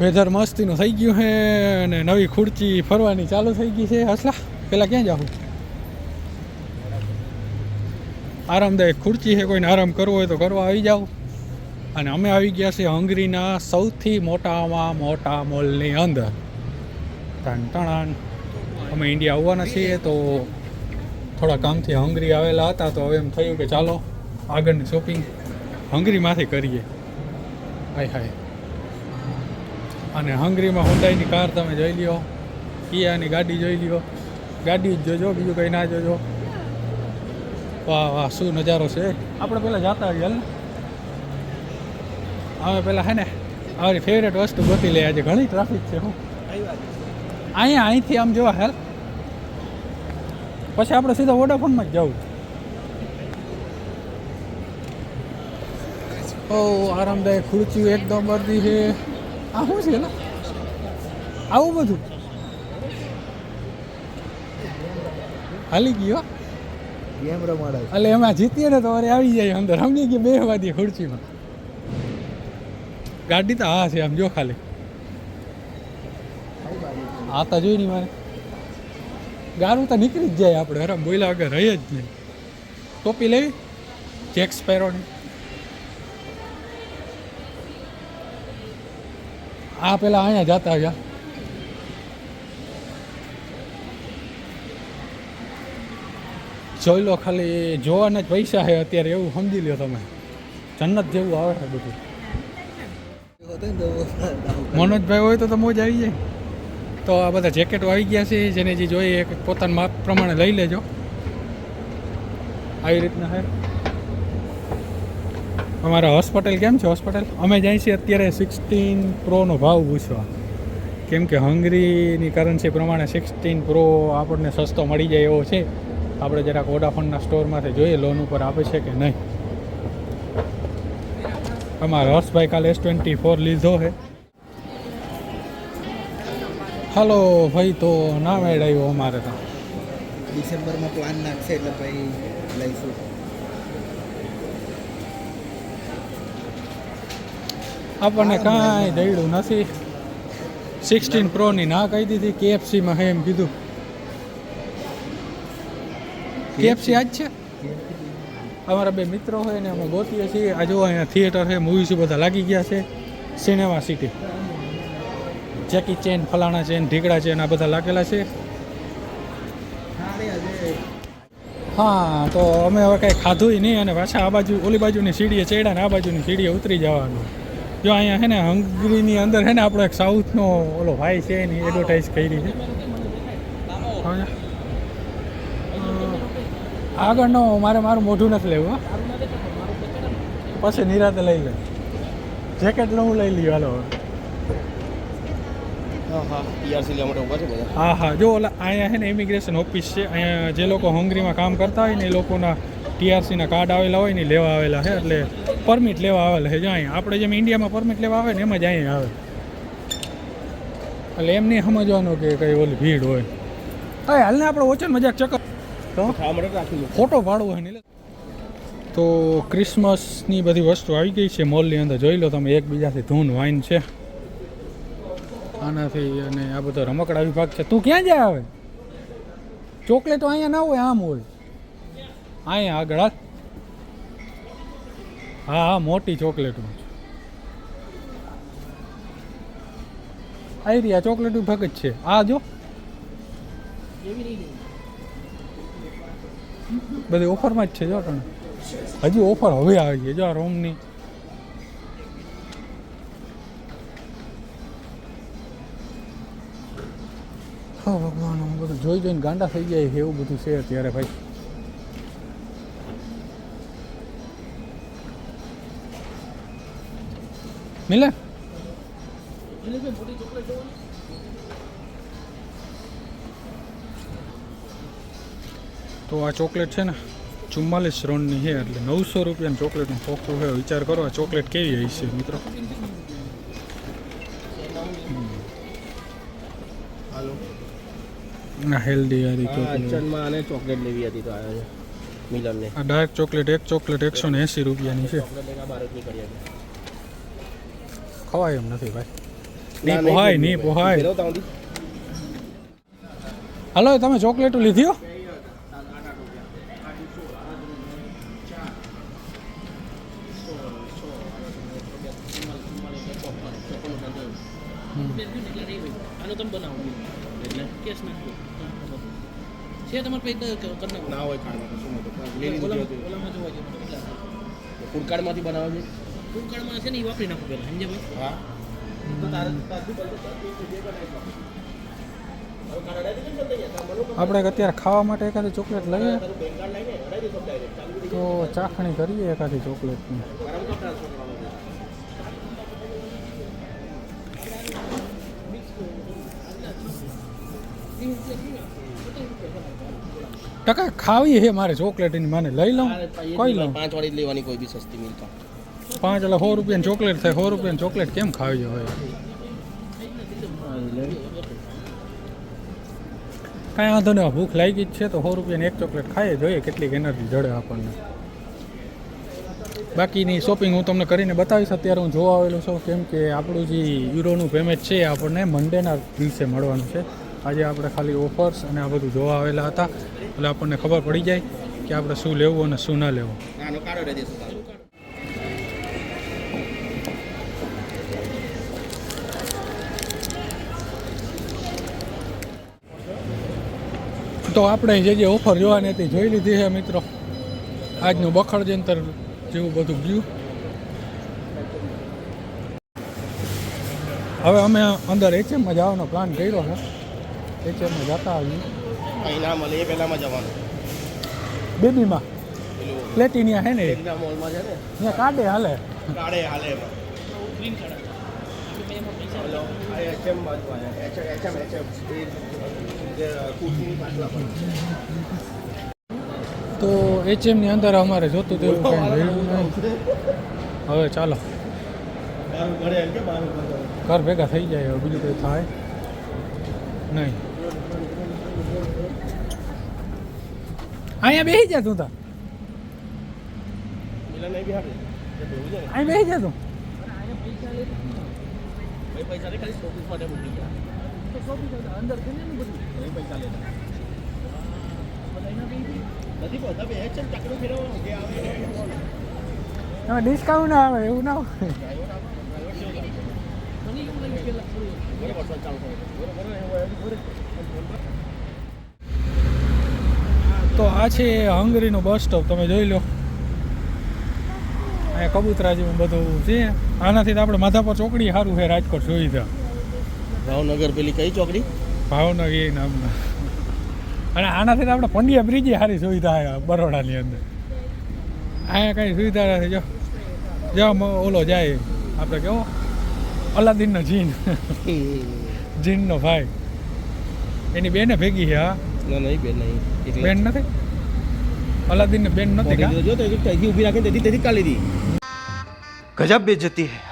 Weather મસ્તીનું થઈ ગયું છે અને નવી ખુરચી ફરવાની ચાલુ થઈ ગઈ છે. હસલા, પેલા ક્યાં જાવું આરામદાયક ખુરચી છે. કોઈને આરામ કરવો હોય તો કરવા આવી જાઓ. અને અમે આવી ગયા છીએ હંગરીના સૌથી મોટામાં મોટા મોલની અંદર. ટણ અમે ઇન્ડિયા આવવાના છીએ તો થોડા કામથી હંગરી આવેલા હતા. તો હવે એમ થયું કે ચાલો આગળની શોપિંગ હંગરીમાંથી કરીએ. હાય હાય. અને હંગરીમાં હુંડાઈની કાર તમે જોઈ લ્યો. કિયાની ગાડી જોઈ લ્યો. ગાડી જ જોજો, બીજું કંઈ ના જોજો. વાહ વાહ, શું નજારો છે? આપણે પહેલાં જાતા આવીએ ને? હવે પહેલાં હે ને, અમારી ફેવરેટ વસ્તુ ગોતી લઈ આજે. ઘણી ટ્રાફિક છે, હું. અહીંયા, અહીંથી આમ જોવા, હેલ. પછી આપણે સીધા વોડાફોનમાં જ જવું ઓ આરામદાયક ખુરચી એકદમ વર્દી છે. આ શું છે ને? આવું બધું? હાલી ગયો ગેમ રમાડે એટલે એમાં જીતીએ ને તો અરે આવી જાય અંદર. સમજી કે બે વાદી ખુરશીમાં. ગાડી તો હા છે આમ જો ખાલી. આ તો જોઈ નહીં મારે. ગારું તો નીકળી જ જાય આપણે હરામ બોલ્યા વગર રહી જ નહીં. ટોપી લેવી? જેક્સ સ્પેરોની આ પેલા અહીંયા જતા હતા જોઈ લો ખાલી જોવાના જ પૈસા છે અત્યારે, એવું સમજી લ્યો તમે. જન્નત જેવું આવે છે બધું. મનોજભાઈ હોય તો તો મોજ આવી જાય. તો આ બધા જેકેટો આવી ગયા છે, જેને જે જોઈએ પોતાના માપ પ્રમાણે લઈ લેજો. આવી રીતના છે. અમારા હોસ્પિટલ કેમ છે હોસ્પિટલ? અમે જાય છીએ અત્યારે સિક્સટીન પ્રોનો ભાવ પૂછવા. કેમ કે હંગરીની કરન્સી પ્રમાણે સિક્સટીન પ્રો આપણને સસ્તો મળી જાય એવો છે. આપણે જરાક વોડાફોનના સ્ટોરમાંથી જોઈએ લોન ઉપર આપે છે કે નહીં. અમારા હર્ષભાઈ કાલે એસ ટ્વેન્ટી ફોર લીધો છે. હાલો ભાઈ, તો ના મેળ આવ્યો અમારે તો. ડિસેમ્બરમાં પ્લાન નાખશે એટલે ભાઈ લઈશું. આપણને કાંઈ દયડું નથી. સિક્સટીન પ્રોની ના કહી દીધી કેએફસીમાં હે એમ કીધું. કેએફસી આજ છે? અમારા બે મિત્રો હોય ને અમે ગોતીએ છીએ. આ જો અહીંયા થિયેટર છે મૂવીસ બધા લાગી ગયા છે. સિનેમા સિટી જેકી ચેન ફલાણા ચેન ઢીકડા ચેન આ બધા લાગેલા છે. હા તો અમે હવે કંઈ ખાધું નહીં અને પાછા આ બાજુ ઓલી બાજુની સીડીએ ચડ્યા ને આ બાજુની સીડીએ ઉતરી જવાનું. જો અહીંયા છે ને હંગરીની અંદર છે ને આપણો એક સાઉથનો ઓલો ભાઈ છે એની એડવર્ટાઇઝ કરી છે. આગળનો મારે મારું મોઢું નથી લેવું પછી નિરાતે લઈ લે જેકેટ હું લઈ લઈએ હાલો હા હા જો ઓલા અહીંયા છે ને ઇમિગ્રેશન ઓફિસ છે. અહીંયા જે લોકો હંગરીમાં કામ કરતા હોય ને એ લોકોના ટીઆરસીના કાર્ડ આવેલા હોય ને લેવા આવેલા છે, એટલે પરમિટ લેવા આવેલા છે જો અહીં આપણે જેમ ઇન્ડિયામાં પરમિટ લેવા આવે ને એમ જ અહીંયા આવે. એટલે એમ નહીં સમજવાનું કે કઈ ઓલી ભીડ હોય. હા હાલને આપણે ઓછા મજાક ચક્કર ફોટો પાડવો હોય ને તો ક્રિસમસની બધી વસ્તુ આવી ગઈ છે, મોલની અંદર જોઈ લો તમે, એકબીજાથી ધૂન વાઈન છે. આનાથી અને આ બધો રમકડા વિભાગ છે. તું ક્યાં જાય હવે ચોકલેટો અહીંયા ના હોય, આમ હોય. અહીંયા આગળ હા હા, મોટી ચોકલેટમાં આવી રહ્યા ચોકલેટ વિભાગ જ છે. આ જો. બધી ઓફરમાં જ છે, જો તને હજી ઓફર હવે આવી ગઈ જો આ રોમની. ભગવાન બધું જોઈ જોઈને ગાંડા થઈ જાય એવું બધું છે અત્યારે ભાઈ. મિલે તો આ ચોકલેટ છે ને ચુમ્માલીસ રોનની છે એટલે નવસો રૂપિયાની ચોકલેટનું ખોખું છે. વિચાર કરો આ ચોકલેટ કેવી હશે મિત્રો? ના હેલ્ધી યારી હા આને ચોકલેટ લેવી હતી તો આવ્યો છે મિલનને. આ ડાર્ક ચોકલેટ એક ચોકલેટ એકસો ને એંસી રૂપિયાની છે ચોકલેટ એક આ ભારતની કરી હતી ખવાય એમ નથી ભાઈ. નહીં પોહાય નહીં પોહાય ફેરવતા તમે ચોકલેટો લીધી હો આનો તમે બનાવો કેસ નાખો છે તમારે પૈકી કરી ના હોય કાર્ડમાં શું મોટું લેડી દીધી ઓલામાં હતી ઓલામાં જોવા જેવું કેટલા? ફૂડ કાર્ડમાંથી બનાવે છે? ફૂડ છે ને એ વાપરી નાખો પહેલાં સમજ્યા ભાઈ? હા. તો તારે તારથી આપણે અત્યારે ખાવા માટે એકાદી ચોકલેટ લઈએ. તો ચાખણી કરીએ એકાદી ચોકલેટની ટકા ખાવી હે મારે ચોકલેટ એની માને લઈ લઉં? કોઈ લઉં? પાંચ વાળી લેવાની કોઈ બી સસ્તી મિલતા પાંચ એટલે સો રૂપિયાની ચોકલેટ થાય, સો રૂપિયાની ચોકલેટ કેમ ખાવી હોય? કાંઈ વાંધો નહીં ભૂખ લાગી જ છે તો સો રૂપિયાની એક ચોકલેટ ખાઈએ જોઈએ, કેટલીક એનર્જી જડે આપણને. બાકીની શોપિંગ હું તમને કરીને બતાવીશ, અત્યારે હું જોવા આવેલો છું, કેમ કે આપણું જે યુરોનું પેમેન્ટ છે એ આપણને મંડેના દિવસે મળવાનું છે. આજે આપણે ખાલી ઓફર્સ અને આ બધું જોવા આવેલા હતા, એટલે આપણને ખબર પડી જાય કે આપણે શું લેવું અને શું ના લેવું. તો આપણે જે જે ઓફર જોવાની હતી જોઈ લીધી છે મિત્રો. આજનું બખડ જંતર જેવું બધું ગયું. હવે અમે અંદર એચએમમાં જવાનો પ્લાન કર્યો છે. એચએમમાં જતા આવીએ. અહીં ના મળે એ પહેલામાં જવાનું. બેબીમાં. પ્લેટિનિયા હે ને મોલમાં છે ને? ત્યાં કાઢે હાલે. કાઢે હાલે એચએમ બાજુ એચએમ એચએમ તો એચએમની અંદર અમારે જોતું તેવું કંઈ રહ્યું હવે ચાલો. ઘરે ભેગા થઈ જાય હવે બીજું કંઈ થાય નહીં. અહીંયા બેસી જા તું ને અહીં બેસી જા તું. પૈસા ડિસ્કાઉન્ટ ના આવે, એવું ના તો આ છે હંગરીનો બસ સ્ટોપ તમે જોઈ લો. અહીંયા કબૂતરા જેવું બધું છે. આનાથી આપણે માધાપર ચોકડી સારું છે, રાજકોટ સુવિધા ભાવનગર પેલી કઈ ચોકડી? ભાવનગર એ નામના. અને આનાથી આપણે પંડ્યા બ્રિજે સારી સુવિધા આવે બરોડાની અંદર. અહીંયા કાંઈ સુવિધા નથી જો. જો ઓલો જાય આપણે કેવો? અલાદીનનો જીન. જીનનો ભાઈ. એની બેને ભેગી છે હા? ના નહીં બેન નહીં. બેન નથી? અલાદીન બેન નથી જો તો એક ઊભી રાખીને તેથી તેથી કાઢી દી. ગજબ બેજતી હે.